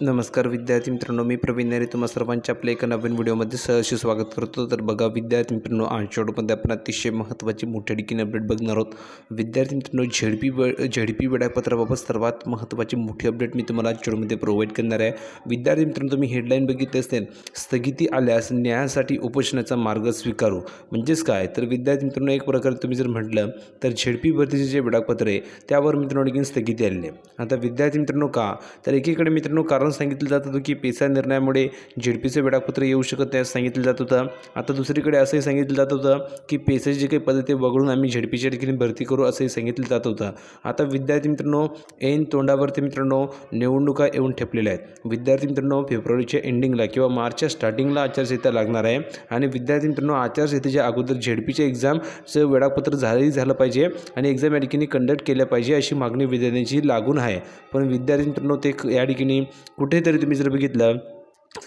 नमस्कार विद्यार्थी मित्रांनो मी प्रवीण नरे तुम्हा सर्वांच्या आपल्या एका नवीन व्हिडिओमध्ये सहर्ष स्वागत करतो. तर बघा विद्यार्थी मित्रांनो आजच्या आपण अतिशय महत्त्वाची मोठ्या ठिकाणी अपडेट बघणार आहोत. विद्यार्थी मित्रांनो झेडपी वे झेडपी वेळापत्राबाबत सर्वात महत्त्वाची मोठी अपडेट मी तुम्हाला आजच्या प्रोव्हाइड करणार आहे. विद्यार्थी मित्रांनो तुम्ही हेडलाईन बघितली असेल स्थगिती आल्यास न्यायासाठी उपोषणाचा मार्ग स्वीकारू. म्हणजेच काय? तर विद्यार्थी मित्रांनो एक प्रकारे तुम्ही जर म्हटलं तर झेडपी भरतीचे जे वेळापत्र आहे त्यावर मित्रांनो आणखी स्थगिती आलेली आहे. आता विद्यार्थी मित्रांनो का? तर एकीकडे मित्रांनो कारण सांगितलं जात होतं की पेसा निर्णयामुळे झेडपीचं वेळापत्र येऊ शकत नाही असं सांगितलं जात होतं. आता दुसरीकडे असंही सांगितलं जात होतं की पेसाची जे काही पद्धती वगळून आम्ही झेडपीच्या ठिकाणी भरती करू असंही सांगितलं जात होतं. आता विद्यार्थी मित्रांनो ऐन तोंडावरती मित्रांनो निवडणुका येऊन ठेपलेल्या आहेत. विद्यार्थी मित्रांनो फेब्रुवारीच्या एंडिंगला किंवा मार्चच्या स्टार्टिंगला आचारसंहिता लागणार आहे आणि विद्यार्थी मित्रांनो आचारसंहितेच्या अगोदर झेडपीच्या एक्झामचं वेळापत्र झालंही झालं पाहिजे आणि एक्झाम या ठिकाणी कंडक्ट केल्या पाहिजे अशी मागणी विद्यार्थ्यांची लागून आहे. पण विद्यार्थी मित्रांनो ते या ठिकाणी कुठेतरी तुम्ही जर बघितलं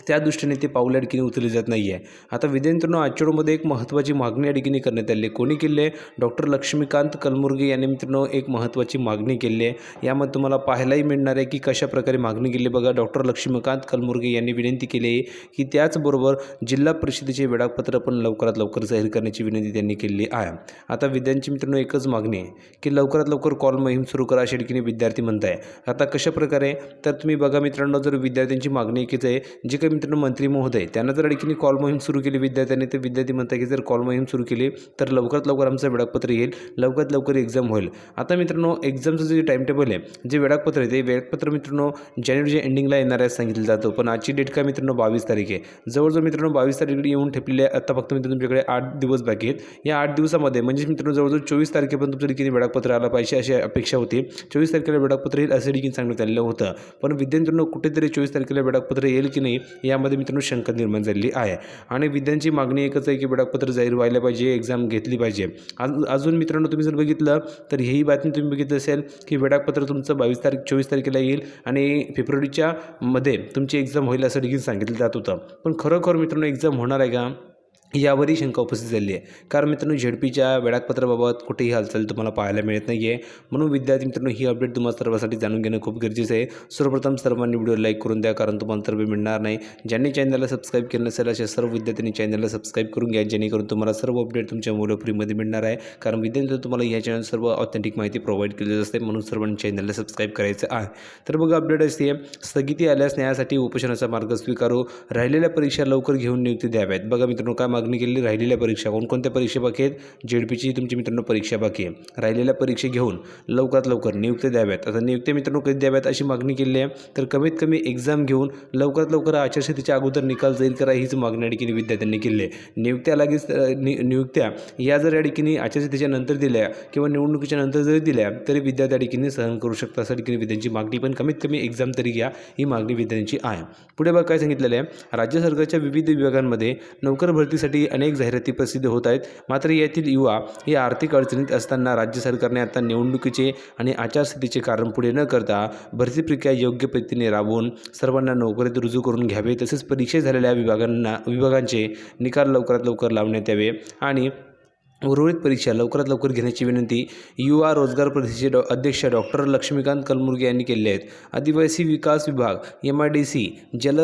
त्या दृष्टीने ते पाऊल या ठिकाणी जात नाही आहे आता विद्यार्थ्यांनो आजच्या एक महत्त्वाची मागणी या ठिकाणी करण्यात आली आहे. कोणी केली आहे? डॉक्टर लक्ष्मीकांत कलमुर्गे यांनी मित्रांनो एक महत्त्वाची मागणी केली आहे. यामध्ये तुम्हाला पाहायलाही मिळणार आहे की कशा प्रकारे मागणी केली आहे. बघा डॉक्टर लक्ष्मीकांत कलमुर्गे यांनी विनंती केली आहे की त्याचबरोबर जिल्हा परिषदेचे वेळापत्र पण लवकरात लवकर जाहीर करण्याची विनंती त्यांनी केली आहे. आता विद्यार्थी मित्रांनो एकच मागणी आहे की लवकरात लवकर कॉल मोहीम सुरू करा अशा ठिकाणी विद्यार्थी म्हणत आहे आता कशा प्रकारे तर तुम्ही बघा मित्रांनो जर विद्यार्थ्यांची मागणी कीच आहे जे काही मित्रांनो मंत्री महोदय त्यांना जर आणखी कॉल मोहीम सुरू केली विद्यार्थ्यांनी तर विद्यार्थी म्हणतात की जर कॉल मोहीम सुरू केली तर लवकरात लवकर आमचं वेळापत्र येईल लवकरात लवकर एक्झाम होईल. आता मित्रांनो एक्झामचं जे टाईम टेबल आहे जे वेळापत्र आहे ते वेळापत्र मित्रांनो जानेवारीच्या एंडिंगला येणार आहे सांगितलं जातं पण आजची डेट काय मित्रांनो बावीस तारीख आहे. जवळजवळ मित्रांनो बावीस तारखेकडे येऊन ठेपलेले आहे आता फक्त मित्रांनो तुमच्याकडे आठ दिवस बाकी आहेत. या आठ दिवसामध्ये म्हणजे मित्रांनो जवळजवळ चोवीस तारखेपर्यंत तुमच्या ठिकाणी वेळापत्र आलं पाहिजे अशी अपेक्षा होती. चोवीस तारखेला वेळापत्र येईल असं ठिकाणी सांगण्यात आलेलं होतं. पण विद्यार्थ्यांनो कुठेतरी चोवीस तारखेला वेळापत्र येईल की नाही यामध्ये मित्रांनो शंका निर्माण झालेली आहे. आणि विद्यांची मागणी एकच आहे की वेळापत्र जाहीर व्हायला पाहिजे एक्झाम घेतली पाहिजे. आज अजून मित्रांनो तुम्ही जर बघितलं तर ही बातमी तुम्ही बघितली असेल की वेळापत्र तुमचं बावीस तारीख चोवीस तारखेला येईल आणि फेब्रुवारीच्या मध्ये तुमची एक्झाम होईल असं देखील सांगितलं जात होतं. पण खरोखर मित्रांनो एक्झाम होणार आहे का? यावरही शंका उपस्थित झाली आहे. कारण मित्रांनो झेडपीच्या वेळापत्राबाबत कुठेही हालचाल तुम्हाला पाहायला मिळत नाही आहे म्हणून विद्यार्थी मित्रांनो ही अपडेट तुम्हाला सर्वांसाठी जाणून घेणं खूप गरजेचं आहे. सर्वप्रथम सर्वांनी व्हिडिओ लाईक करून द्या कारण तुम्हाला सर्व मिळणार नाही. ज्यांनी चॅनलला सबस्क्राईब केलं नसेल अशा सर्व विद्यार्थ्यांनी चॅनलला सबस्क्राईब करून घ्या जेणेकरून तुम्हाला सर्व अपडेट तुमच्या मोबाईल फ्रीमध्ये मिळणार आहे. कारण विद्यार्थी तुम्हाला या चॅनल सर्व ऑथेंटिक माहिती प्रोव्हाइड केली असते म्हणून सर्वांनी चॅनलला सबस्क्राईब करायचं आहे. तर बघा अपडेट असते. स्थगिती आल्यास न्यायासाठी उपोषणाचा मार्ग स्वीकारू. राहिलेल्या परीक्षा लवकर घेऊन नियुक्ती द्याव्यात. बघा मित्रांनो काय मागणी केलेली राहिलेल्या परीक्षा. कोणकोणत्या परीक्षा बाकी आहेत? जेडपीची तुमची मित्रांनो परीक्षा बाकी आहे. राहिलेल्या परीक्षा घेऊन लवकरात लवकर नियुक्त्या द्याव्यात. आता नियुक्त्या मित्रांनो कधी द्याव्यात अशी मागणी केली आहे? तर कमीत कमी एक्झाम घेऊन लवकरात लवकर आचारसंहितेच्या अगोदर निकाल जाईल करा हीच मागणी या ठिकाणी विद्यार्थ्यांनी केली आहे. नियुक्त्या लागेच नि नियुक्त्या या जर या ठिकाणी आचारसंहितेच्या नंतर दिल्या किंवा निवडणुकीच्या नंतर जरी दिल्या तरी विद्यार्थी या ठिकाणी सहन करू शकतात. अशा ठिकाणी विद्यार्थ्यांची मागणी पण कमीत कमी एक्झाम तरी घ्या ही मागणी विद्यार्थ्यांची आहे. पुढे बघा काय सांगितलेलं आहे. राज्य सरकारच्या विविध विभागांमध्ये नोकर भरतीसाठी अनेक जाहिराती प्रसिद्ध होत आहेत. मात्र यातील युवा हे आर्थिक अडचणीत असताना राज्य सरकारने आता निवडणुकीचे आणि आचारसंहितेचे कारण पुढे न करता भरती प्रक्रिया योग्य पद्धतीने राबवून सर्वांना नोकरीत रुजू करून घ्यावे. तसेच परीक्षा झालेल्या विभागांना विभागांचे निकाल लवकरात लवकर लावण्यात यावे आणि उर्वरित परीक्षा लवकरात लवकर घेण्याची विनंती युवा रोजगार परिषदेचे डॉ अध्यक्ष डॉक्टर लक्ष्मीकांत कलमुर्गे यांनी केले आहेत. आदिवासी विकास विभाग एम आय डी सी जल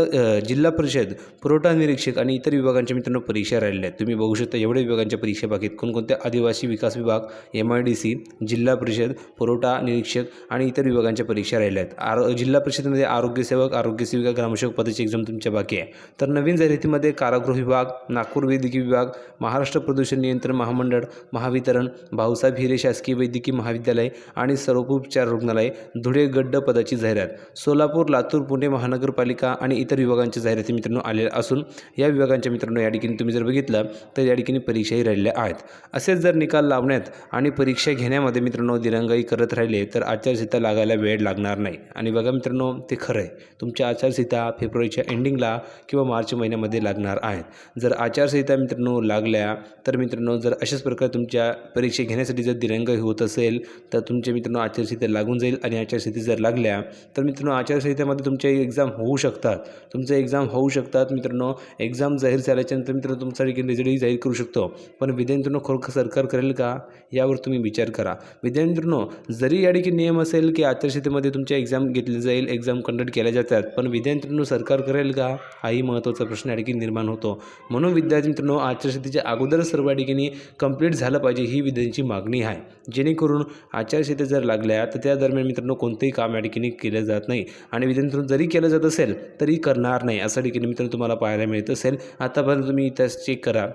जिल्हा परिषद पुरवठा निरीक्षक आणि इतर विभागांच्या मित्रांनो परीक्षा राहिल्या आहेत. तुम्ही बघू शकता एवढ्या विभागांच्या परीक्षा बाकीत आहेत कोणकोणत्या आदिवासी विकास विभाग एम आय डी सी जिल्हा परिषद पुरवठा निरीक्षक आणि इतर विभागांच्या परीक्षा राहिल्या आहेत. आरो जिल्हा परिषदेमध्ये आरोग्यसेवक आरोग्यसेविका ग्रामसेवक पदाची एक्झाम तुमच्या बाकी आहे. तर नवीन जाहिरातीमध्ये कारागृह विभाग नागपूर वैद्यकीय विभाग महाराष्ट्र प्रदूषण नियंत्रण महामंडळ महावितरण भाऊसाहेब हिरे शासकीय वैद्यकीय महाविद्यालय आणि सर्वोपचार रुग्णालय धुळे गड्ड पदाची जाहिरात. सोलापूर लातूर पुणे महानगरपालिका आणि इतर विभागांच्या जाहिराती मित्रांनो आलेल्या असून या विभागांच्या मित्रांनो या ठिकाणी तुम्ही जर बघितलं तर या ठिकाणी परीक्षाही राहिलेल्या आहेत. असेच जर निकाल लावण्यात आणि परीक्षा घेण्यामध्ये मित्रांनो दिरंगाई करत राहिले तर आचारसंहिता लागायला वेळ लागणार नाही. आणि बघा मित्रांनो ते खरं आहे. तुमच्या आचारसंहिता फेब्रुवारीच्या एंडिंगला किंवा मार्च महिन्यामध्ये लागणार आहेत. जर आचारसंहिता मित्रांनो लागल्या तर मित्रांनो जर अशा अशाच प्रकारे तुमच्या परीक्षा घेण्यासाठी जर दिरंग होत असेल तर तुमच्या मित्रांनो आचारसंहिता लागून जाईल आणि आचारसंहिता जर लागल्या तर मित्रांनो आचारसंहितेमध्ये तुमच्या एक्झाम होऊ शकतात. तुमचं एक्झाम होऊ शकतात मित्रांनो. एक्झाम जाहीर झाल्याच्यानंतर मित्रांनो तुमचा रिझल्टही जाहीर करू शकतो. पण विद्यार्थ्यांनो मित्रांनो खरोखर सरकार करेल का? यावर तुम्ही विचार करा. विद्यार्थी मित्रांनो जरी या ठिकाणी नियम असेल की आचारसंहितेमध्ये तुमच्या एक्झाम घेतली जाईल एक्झाम कंडक्ट केल्या जातात पण विद्यार्थ्यांनो सरकार करेल का? हाही महत्त्वाचा प्रश्न या ठिकाणी निर्माण होतो. म्हणून विद्यार्थी मित्रांनो आचारसंहितेच्या अगोदरच सर्व ठिकाणी कंप्लीट झालं पाहिजे ही विद्यार्थ्यांची मागणी आहे. जेणेकरून आचारसंहिता जर लागल्या तर त्या दरम्यान मित्रांनो कोणतंही काम या ठिकाणी केलं जात नाही. आणि विद्यार्थी जरी केलं जात असेल तरी करणार नाही असं ठिकाणी मित्रांनो तुम्हाला पाहायला मिळत असेल. आतापर्यंत तुम्ही इतिहास चेक करा.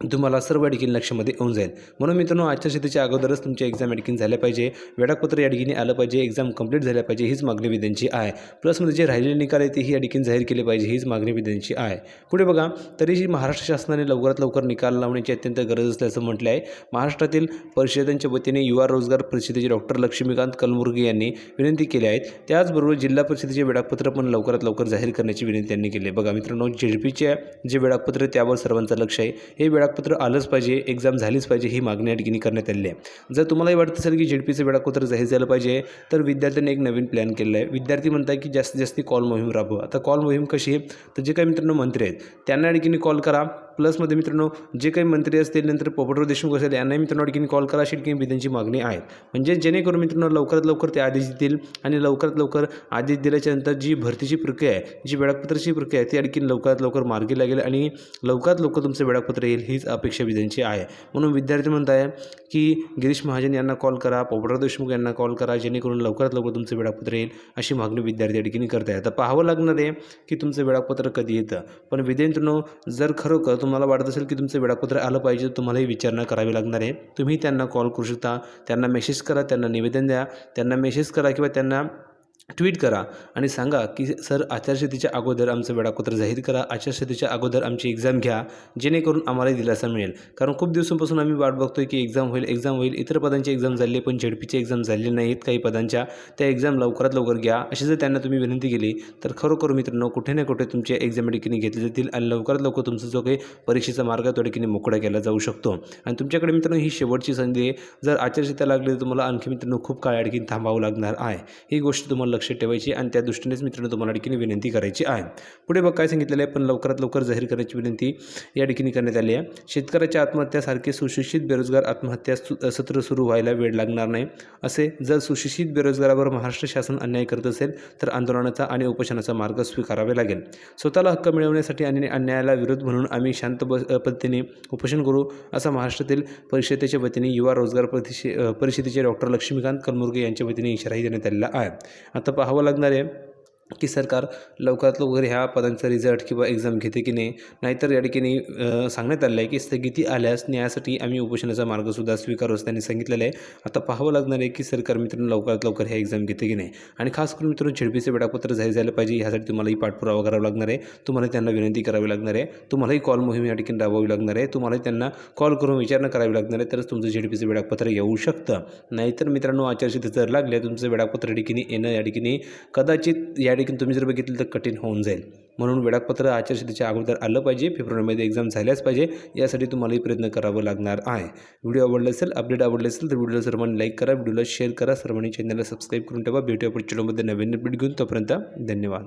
तुम्हाला सर्व या लक्षामध्ये येऊन जाईल. म्हणून मित्रांनो आजच्या शेतीच्या अगोदरच तुमच्या एक्झाम अडकीन झाल्या पाहिजे. वेळापत्र या ठिकाणी आलं पाहिजे. एक्झाम कंप्लीट झाल्या पाहिजे. हीच मागणी विद्यांची आहे. प्लसमध्ये जे राहिलेले निकाल आहे तेही या जाहीर केले पाहिजे. हीच मागणी विद्यांची आहे. पुढे बघा तरीही महाराष्ट्र शासनाने लवकरात लवकर निकाल लावण्याची अत्यंत गरज असल्याचं म्हटलं आहे महाराष्ट्रातील परिषदांच्या वतीने युवा रोजगार परिषदेचे डॉक्टर लक्ष्मीकांत कलमुर्गे यांनी विनंती केली आहेत. त्याचबरोबर जिल्हा परिषदेचे वेळापत्र पण लवकरात लवकर जाहीर करण्याची विनंती त्यांनी केली आहे. बघा मित्रांनो झेडपीचे जे वेळापत्र त्यावर सर्वांचं लक्ष आहे. हे वेळा वेळापत्र आलंच पाहिजे एक्झाम झालीच पाहिजे ही मागणी या ठिकाणी करण्यात आली आहे. जर तुम्हालाही वाटत असेल की झेडपीचं वेळापत्र जाहीर झालं पाहिजे तर विद्यार्थ्यांनी एक नवीन प्लॅन केलेला आहे. विद्यार्थी म्हणतात की जास्तीत जास्त कॉल मोहीम राबवा. आता कॉल मोहीम कशी आहे? तर जे काही मित्रांनो मंत्री आहेत त्यांना या ठिकाणी कॉल करा. प्लसमध्ये मित्रांनो जे काही मंत्री असतील नंतर पोपटराव देशमुख असेल यांनाही मित्रांनो आणखीन कॉल करा अशी ठिकाणी त्यांची मागणी आहे. म्हणजे जेणेकरून मित्रांनो लवकरात लवकर ते आदेश देतील आणि लवकरात लवकर आदेश दिल्याच्या नंतर जी भरतीची प्रक्रिया आहे जी वेळापत्राची प्रक्रिया आहे ती आणखीन लवकरात लवकर मार्गी लागेल आणि लवकरात लवकर तुमचं वेळापत्र येईल हीच अपेक्षा विद्यांची आहे. म्हणून विद्यार्थी म्हणत आहे की गिरीश महाजन यांना कॉल करा पोपटराव देशमुख यांना कॉल करा जेणेकरून लवकरात लवकर तुमचं वेळापत्र येईल अशी मागणी विद्यार्थी या करत आहे आता पाहावं लागणार आहे की तुमचं वेळापत्र कधी येतं. पण विद्यार्थ्यांनो जर खरोखर तुम्हाला वाटत असेल की तुमचं वेळापत्र आलं पाहिजे तर तुम्हालाही विचारणा करावी लागणार आहे. तुम्ही त्यांना कॉल करू शकता त्यांना मेसेज करा त्यांना निवेदन द्या त्यांना मेसेज करा किंवा त्यांना ट्विट करा आणि सांगा की सर आचारसंहितेच्या अगोदर आमचं वेळापत्र जाहीर करा. आचारसंहितेच्या अगोदर आमची एक्झाम घ्या जेणेकरून आम्हालाही दिलासा मिळेल. कारण खूप दिवसांपासून आम्ही वाट बघतोय की एक्झाम होईल एक्झाम होईल. इतर पदांची एक्झाम झाली आहे पण झेडपीची एक्झाम झालेली नाहीत काही पदांच्या. त्या एक्झाम लवकरात लवकर घ्या. अशी जर त्यांना तुम्ही विनंती केली तर खरोखर मित्रांनो कुठे ना कुठे तुमच्या एक्झाम या ठिकाणी घेतले जातील आणि लवकरात लवकर तुमचा जो काही परीक्षेचा मार्ग आहे तो ठिकाणी मोकळा केला जाऊ शकतो. आणि तुमच्याकडे मित्रांनो ही शेवटची संधी आहे. जर आचारसंहिता लागली तर तुम्हाला आणखी मित्रांनो खूप काळ आणखी थांबावं लागणार आहे. ही गोष्ट तुम्हाला लक्ष ठेवायची आणि त्या दृष्टीनेच मित्रांनो तुम्हाला ठिकाणी विनंती करायची आहे. पुढे बघ काय सांगितलेलं आहे? पण लवकरात लवकर जाहीर करण्याची विनंती या ठिकाणी करण्यात आली आहे. शेतकऱ्याच्या आत्महत्यासारखे सुशिक्षित बेरोजगार आत्महत्या सत्र सुरू व्हायला वेळ लागणार नाही. असे जर सुशिक्षित बेरोजगारावर महाराष्ट्र शासन अन्याय करत असेल तर आंदोलनाचा आणि उपोषणाचा मार्ग स्वीकारावे लागेल. स्वतःला हक्क मिळवण्यासाठी आणि अन्यायाला विरोध म्हणून आम्ही शांत पद्धतीने उपोषण करू असा महाराष्ट्रातील परिषदेच्या वतीने युवा रोजगार परिषदेचे डॉक्टर लक्ष्मीकांत कलमुर्गे यांच्या वतीने इशाराही देण्यात आलेला आहे. आता पाहावं लागणार आहे. की सरकार लवकरात लवकर ह्या पदांचा रिझल्ट किंवा एक्झाम घेते की नाही? नाहीतर या ठिकाणी सांगण्यात आलं आहे की स्थगिती आल्यास न्यायासाठी आम्ही उपोषणाचा मार्गसुद्धा स्वीकारू असं त्यांनी सांगितलेलं आहे. आता पाहावं लागणार आहे की सरकार मित्रांनो लवकरात लवकर ह्या एक्झाम घेते की नाही? आणि खास करून मित्रांनो झेडपीचं वेळापत्र जाहीर झालं पाहिजे ह्यासाठी तुम्हालाही पाठपुरावा करावा लागणार आहे. तुम्हाला त्यांना विनंती करावी लागणार आहे. तुम्हालाही कॉल मोहीम या ठिकाणी राबवावी लागणार आहे. तुम्हालाही त्यांना कॉल करून विचारणा करावी लागणार आहे. तरच तुमचं झेडपीचं वेळापत्र येऊ शकतं. नाहीतर मित्रांनो आचारसंहिता जर लागले तुमचं वेळापत्र ठिकाणी येणं या ठिकाणी कदाचित या ठिकाणी तुम्ही जर बघितलं तर कठीण होऊन जाईल. म्हणून वेळापत्र आचारसंहितेच्या अगोदर आलं पाहिजे फेब्रुवारीमध्ये एक्झाम झाल्याच पाहिजे यासाठी तुम्हालाही प्रयत्न करावं लागणार आहे. व्हिडिओ आवडला असेल अपडेट आवडले असेल तर व्हिडिओला सर्वांनी लाईक करा व्हिडिओला शेअर करा सर्वांनी चॅनलला सबस्क्राईब करून ठेवा. भेटूया पुढच्या व्हिडिओमध्ये नवीन अपडेट घेऊन. तोपर्यंत धन्यवाद.